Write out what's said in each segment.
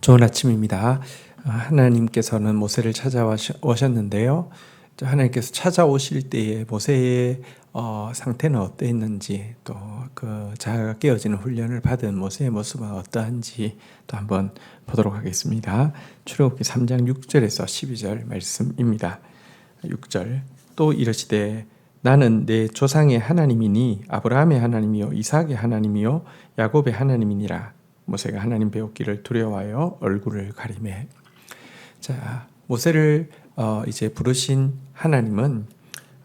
좋은 아침입니다. 아, 하나님께서는 모세를 찾아오셨는데요. 하나님께서 찾아오실 때에 모세의 어, 상태는 어떠했는지 또 그 자아가 깨어지는 훈련을 받은 모세의 모습은 어떠한지 또 한번 보도록 하겠습니다. 출애굽기 3장 6절에서 12절 말씀입니다. 6절 또 이르시되 나는 내 조상의 하나님이니 아브라함의 하나님이요 이삭의 하나님이요 야곱의 하나님이니라 모세가 하나님 배웠기를 두려워하여 얼굴을 가리매. 자, 모세를 어, 이제 부르신 하나님은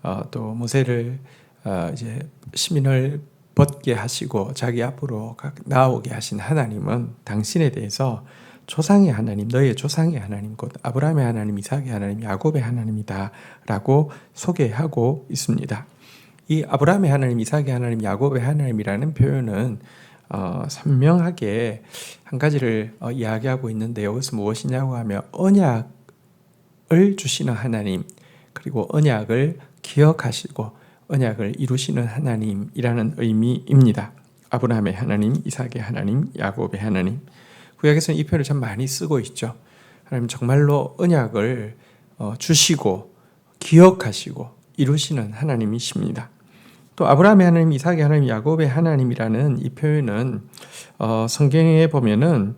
어, 또 모세를 어, 이제 시민을 벗게 하시고 자기 앞으로 나오게 하신 하나님은 당신에 대해서 조상의 하나님, 너의 조상의 하나님, 곧 아브라함의 하나님, 이삭의 하나님, 야곱의 하나님이다라고 소개하고 있습니다. 이 아브라함의 하나님, 이삭의 하나님, 야곱의 하나님이라는 표현은 어, 선명하게 한 가지를 어, 이야기하고 있는데 여기서 무엇이냐고 하면 언약을 주시는 하나님 그리고 언약을 기억하시고 언약을 이루시는 하나님이라는 의미입니다. 아브라함의 하나님, 이삭의 하나님, 야곱의 하나님. 구약에서는 이 표현을 참 많이 쓰고 있죠. 하나님 정말로 언약을 어, 주시고 기억하시고 이루시는 하나님이십니다. 또 아브라함의 하나님, 이삭의 하나님, 야곱의 하나님이라는 이 표현은 어, 성경에 보면은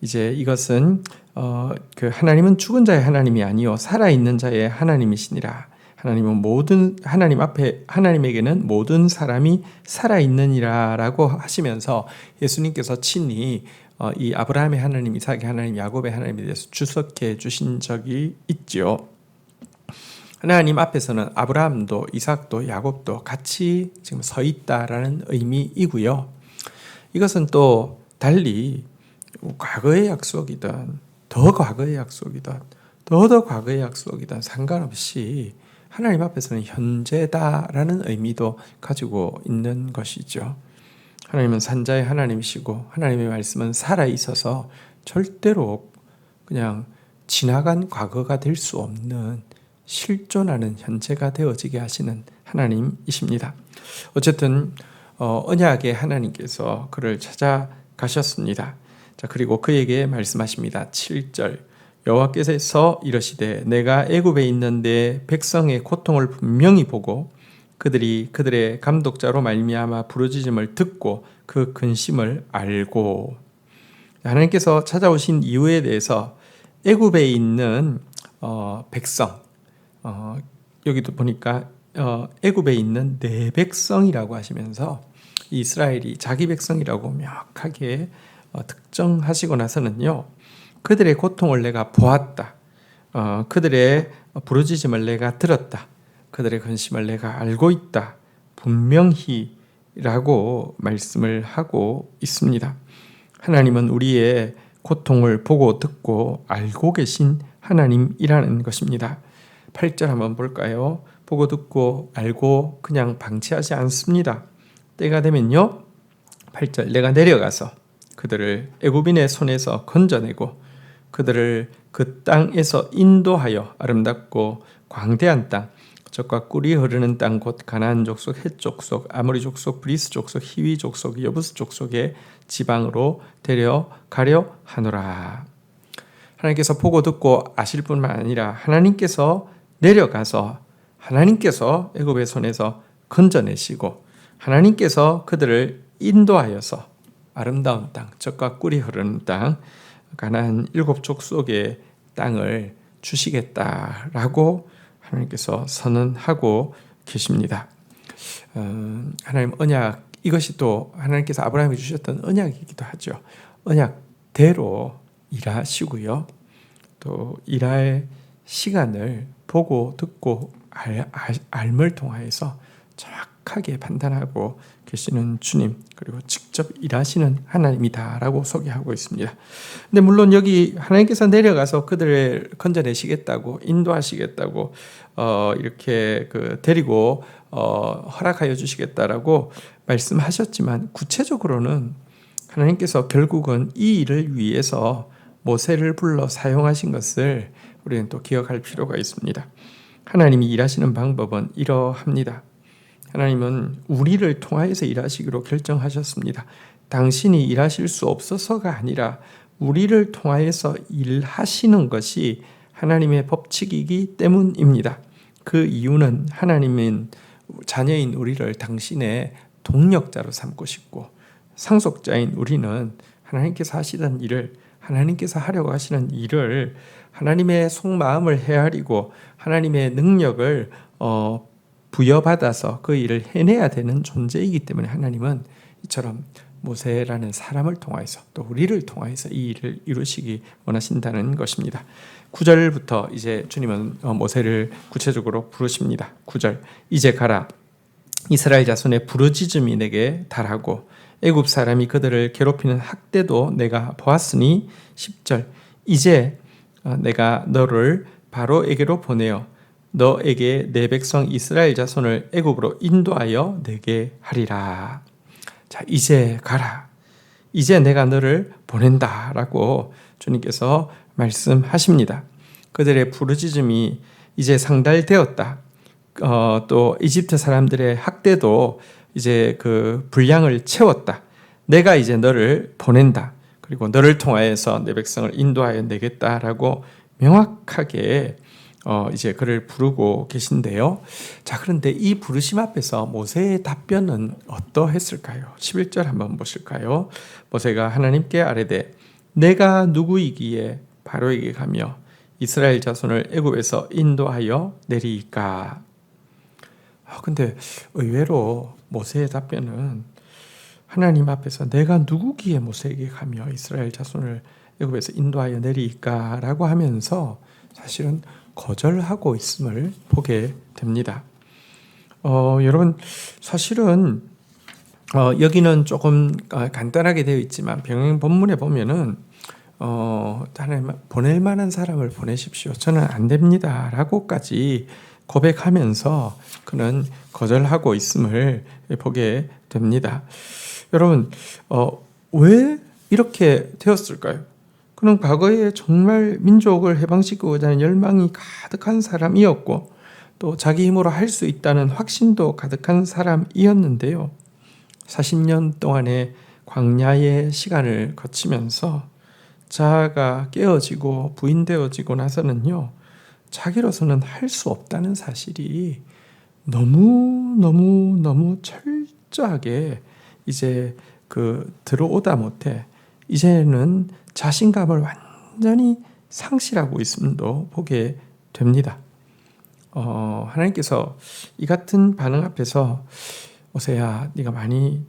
이제 이것은 어, 그 하나님은 죽은 자의 하나님이 아니요 살아 있는 자의 하나님이시니라. 하나님은 모든 하나님 앞에 하나님에게는 모든 사람이 살아 있느니라라고 하시면서 예수님께서 친히 어, 이 아브라함의 하나님, 이삭의 하나님, 야곱의 하나님에 대해서 주석해 주신 적이 있죠. 하나님 앞에서는 아브라함도 이삭도 야곱도 같이 지금 서 있다라는 의미이고요. 이것은 또 달리 과거의 약속이든 더 과거의 약속이든 더 더 과거의 약속이든 상관없이 하나님 앞에서는 현재다라는 의미도 가지고 있는 것이죠. 하나님은 산자의 하나님이시고 하나님의 말씀은 살아 있어서 절대로 그냥 지나간 과거가 될 수 없는 실존하는 현재가 되어지게 하시는 하나님이십니다. 어쨌든 어, 언약의 하나님께서 그를 찾아가셨습니다. 자 그리고 그에게 말씀하십니다. 7절 여호와께서 이러시되 내가 애굽에 있는데 백성의 고통을 분명히 보고 그들이 그들의 감독자로 말미암아 부르짖음을 듣고 그 근심을 알고 하나님께서 찾아오신 이유에 대해서 애굽에 있는 어, 백성 어, 여기도 보니까 어, 애굽에 있는 내 백성이라고 하시면서 이스라엘이 자기 백성이라고 명확하게 어, 특정하시고 나서는요 그들의 고통을 내가 보았다. 어, 그들의 부르짖음을 내가 들었다. 그들의 근심을 내가 알고 있다. 분명히 라고 말씀을 하고 있습니다. 하나님은 우리의 고통을 보고 듣고 알고 계신 하나님이라는 것입니다. 8절 한번 볼까요? 보고 듣고 알고 그냥 방치하지 않습니다. 때가 되면요. 8절 내가 내려가서 그들을 애굽인의 손에서 건져내고 그들을 그 땅에서 인도하여 아름답고 광대한 땅 적과 꿀이 흐르는 땅 곧 가나안 족속, 헷 족속, 아모리 족속, 브리스 족속, 히위 족속, 여부스 족속의 지방으로 데려가려 하노라. 하나님께서 보고 듣고 아실 뿐만 아니라 하나님께서 내려가서 하나님께서 애굽의 손에서 건져내시고 하나님께서 그들을 인도하여서 아름다운 땅, 적과 꿀이 흐르는 땅, 가나안 일곱 족 속의 땅을 주시겠다라고 하나님께서 선언하고 계십니다. 어, 하나님 언약 이것이 또 하나님께서 아브라함이 주셨던 언약이기도 하죠. 언약대로 일하시고요. 또 일할 시간을 보고 듣고 알, 알, 알 을 통하여서 정확하게 판단하고 계시는 주님 그리고 직접 일하시는 하나님이다라고 소개하고 있습니다. 근데 물론 여기 하나님께서 내려가서 그들을 건져내시겠다고 인도하시겠다고 어 이렇게 그 데리고 어 허락하여 주시겠다라고 말씀하셨지만 구체적으로는 하나님께서 결국은 이 일을 위해서 모세를 불러 사용하신 것을 우리는 또 기억할 필요가 있습니다. 하나님이 일하시는 방법은 이러합니다. 하나님은 우리를 통하여서 일하시기로 결정하셨습니다. 당신이 일하실 수 없어서가 아니라 우리를 통하여서 일하시는 것이 하나님의 법칙이기 때문입니다. 그 이유는 하나님은 자녀인 우리를 당신의 동력자로 삼고 싶고 상속자인 우리는 하나님께서 하시던 일을 하나님께서 하려고 하시는 일을 하나님의 속마음을 헤아리고 하나님의 능력을 어, 부여받아서 그 일을 해내야 되는 존재이기 때문에 하나님은 이처럼 모세라는 사람을 통하여서 또 우리를 통하여서 이 일을 이루시기 원하신다는 것입니다. 9절부터 이제 주님은 어, 모세를 구체적으로 부르십니다. 9절 이제 가라 이스라엘 자손의 부르짖음이 내게 달하고 애굽 사람이 그들을 괴롭히는 학대도 내가 보았으니 10절 이제 어, 내가 너를 바로에게로 보내어 너에게 내 백성 이스라엘 자손을 애굽으로 인도하여 내게 하리라. 자, 이제 가라. 이제 내가 너를 보낸다라고 주님께서 말씀하십니다. 그들의 부르짖음이 이제 상달되었다. 어, 또 이집트 사람들의 학대도 이제 그 분량을 채웠다. 내가 이제 너를 보낸다. 그리고 너를 통하여서 내 백성을 인도하여 내겠다라고 명확하게 어 이제 그를 부르고 계신데요. 자, 그런데 이 부르심 앞에서 모세의 답변은 어떠했을까요? 11절 한번 보실까요? 모세가 하나님께 아뢰되 내가 누구이기에 바로에게 가며 이스라엘 자손을 애굽에서 인도하여 내리까? 아, 근데 의외로 모세의 답변은 하나님 앞에서 내가 누구기에 모세에게 가며 이스라엘 자손을 애굽에서 인도하여 내리까라고 하면서 사실은 거절하고 있음을 보게 됩니다. 어, 여러분 사실은 어, 여기는 조금 어, 간단하게 되어 있지만 병행 본문에 보면은 어, 하나님 보낼 만한 사람을 보내십시오. 저는 안 됩니다라고까지 고백하면서 그는 거절하고 있음을 보게 됩니다. 여러분 어, 왜 이렇게 되었을까요? 그는 과거에 정말 민족을 해방시키고자 열망이 가득한 사람이었고 또 자기 힘으로 할 수 있다는 확신도 가득한 사람이었는데요. 40년 동안의 광야의 시간을 거치면서 자아가 깨어지고 부인되어지고 나서는요. 자기로서는 할 수 없다는 사실이 너무 너무 너무 철저하게 이제 그 들어오다 못해 이제는 자신감을 완전히 상실하고 있음도 보게 됩니다. 어, 하나님께서 이 같은 반응 앞에서 오세야, 네가 많이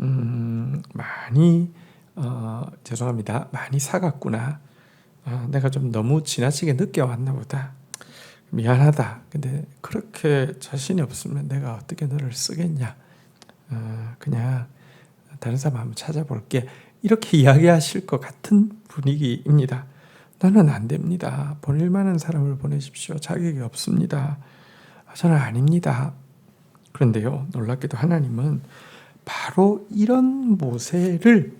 음, 많이 어, 죄송합니다. 많이 사갔구나. 어, 내가 좀 너무 지나치게 늦게 왔나 보다. 미안하다. 근데 그렇게 자신이 없으면 내가 어떻게 너를 쓰겠냐. 어, 그냥 다른 사람 한번 찾아볼게. 이렇게 이야기하실 것 같은 분위기입니다. 나는 안 됩니다. 보낼 만한 사람을 보내십시오. 자격이 없습니다. 저는 아닙니다. 그런데요, 놀랍게도 하나님은 바로 이런 모세를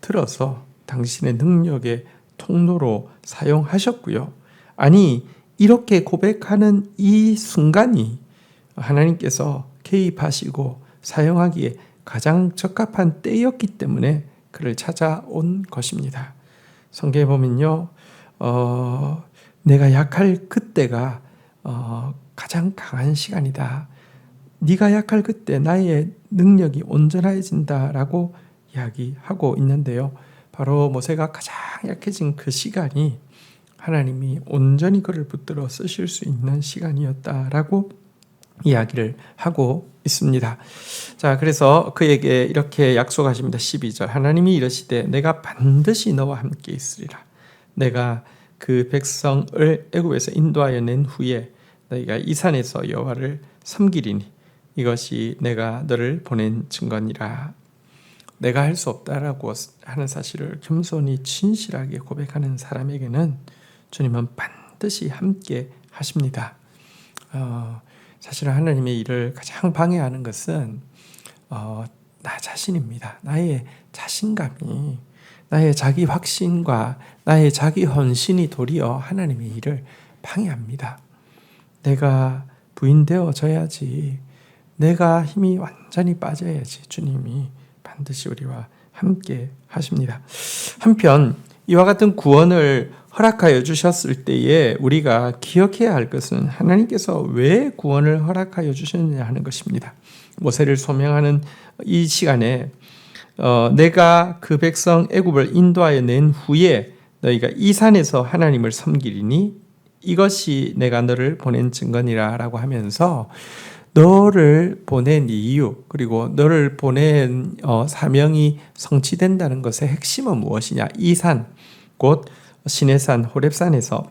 들어서 당신의 능력의 통로로 사용하셨고요. 아니, 이렇게 고백하는 이 순간이 하나님께서 개입하시고 사용하기에 가장 적합한 때였기 때문에 그를 찾아온 것입니다. 성경에 보면요, 어, 내가 약할 그때가 어, 가장 강한 시간이다. 네가 약할 그때 나의 능력이 온전해진다라고 이야기하고 있는데요. 바로 모세가 가장 약해진 그 시간이 하나님이 온전히 그를 붙들어 쓰실 수 있는 시간이었다라고 이야기를 하고 있습니다. 자, 그래서 그에게 이렇게 약속하십니다. 12절. 하나님이 이르시되 내가 반드시 너와 함께 있으리라. 내가 그 백성을 애굽에서 인도하여 낸 후에 너희가 이 산에서 여호와를 섬기리니 이것이 내가 너를 보낸 증거니라. 내가 할 수 없다라고 하는 사실을 겸손히 진실하게 고백하는 사람에게는 주님은 반드시 함께 하십니다. 어, 사실 하나님의 일을 가장 방해하는 것은 어, 나 자신입니다. 나의 자신감이 나의 자기 확신과 나의 자기 헌신이 도리어 하나님의 일을 방해합니다. 내가 부인되어져야지. 내가 힘이 완전히 빠져야지. 주님이 반드시 우리와 함께 하십니다. 한편 이와 같은 구원을 허락하여 주셨을 때에 우리가 기억해야 할 것은 하나님께서 왜 구원을 허락하여 주셨느냐 하는 것입니다. 모세를 소명하는 이 시간에 어, 내가 그 백성 애굽을 인도하여 낸 후에 너희가 이 산에서 하나님을 섬기리니 이것이 내가 너를 보낸 증거니라라고 하면서 너를 보낸 이유 그리고 너를 보낸 어, 사명이 성취된다는 것의 핵심은 무엇이냐? 이 산, 곧 시내산 호렙산에서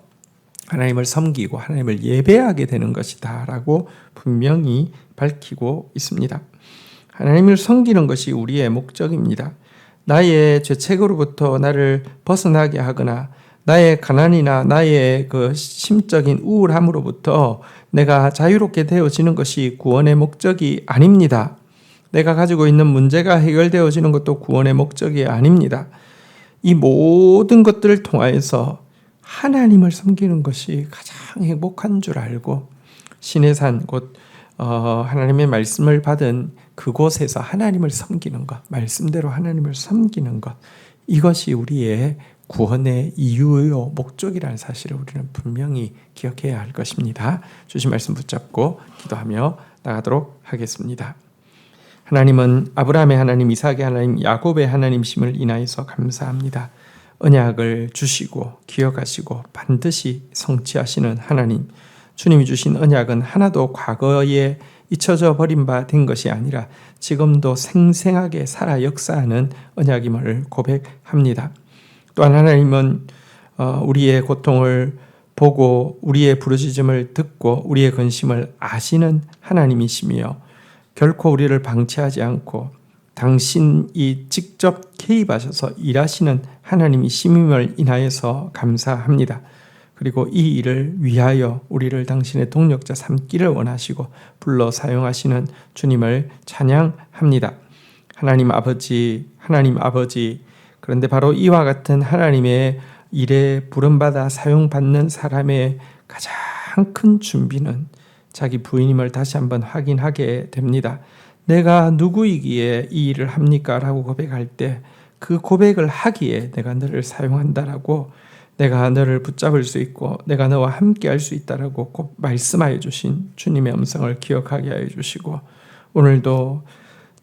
하나님을 섬기고 하나님을 예배하게 되는 것이다 라고 분명히 밝히고 있습니다. 하나님을 섬기는 것이 우리의 목적입니다. 나의 죄책으로부터 나를 벗어나게 하거나 나의 가난이나 나의 그 심적인 우울함으로부터 내가 자유롭게 되어지는 것이 구원의 목적이 아닙니다. 내가 가지고 있는 문제가 해결되어지는 것도 구원의 목적이 아닙니다. 이 모든 것들을 통하여서 하나님을 섬기는 것이 가장 행복한 줄 알고 신의 산곧 어, 하나님의 말씀을 받은 그곳에서 하나님을 섬기는 것, 말씀대로 하나님을 섬기는 것, 이것이 우리의 구원의 이유요 목적이라는 사실을 우리는 분명히 기억해야 할 것입니다. 주신 말씀 붙잡고 기도하며 나가도록 하겠습니다. 하나님은 아브라함의 하나님, 이삭의 하나님, 야곱의 하나님심을 인하여서 감사합니다. 언약을 주시고 기억하시고 반드시 성취하시는 하나님. 주님이 주신 언약은 하나도 과거에 잊혀져 버린 바 된 것이 아니라 지금도 생생하게 살아 역사하는 언약임을 고백합니다. 또한 하나님은 어, 우리의 고통을 보고 우리의 부르짖음을 듣고 우리의 근심을 아시는 하나님이시며 결코 우리를 방치하지 않고 당신이 직접 개입하셔서 일하시는 하나님이 심임을 인하여서 감사합니다. 그리고 이 일을 위하여 우리를 당신의 동력자 삼기를 원하시고 불러 사용하시는 주님을 찬양합니다. 하나님 아버지, 하나님 아버지, 그런데 바로 이와 같은 하나님의 일에 부름받아 사용받는 사람의 가장 큰 준비는 자기 부인임을 다시 한번 확인하게 됩니다. 내가 누구이기에 이 일을 합니까? 라고 고백할 때 그 고백을 하기에 내가 너를 사용한다라고 내가 너를 붙잡을 수 있고 내가 너와 함께 할 수 있다라고 꼭 말씀하여 주신 주님의 음성을 기억하게 하여 주시고 오늘도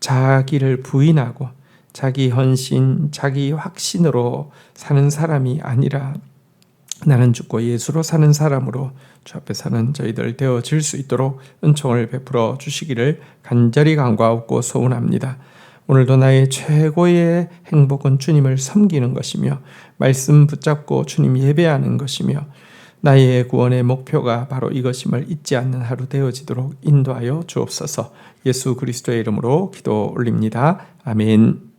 자기를 부인하고 자기 헌신, 자기 확신으로 사는 사람이 아니라 나는 죽고 예수로 사는 사람으로 주 앞에 사는 저희들 되어질 수 있도록 은총을 베풀어 주시기를 간절히 간과하고 소원합니다. 오늘도 나의 최고의 행복은 주님을 섬기는 것이며 말씀 붙잡고 주님 예배하는 것이며 나의 구원의 목표가 바로 이것임을 잊지 않는 하루 되어지도록 인도하여 주옵소서 예수 그리스도의 이름으로 기도 올립니다. 아멘.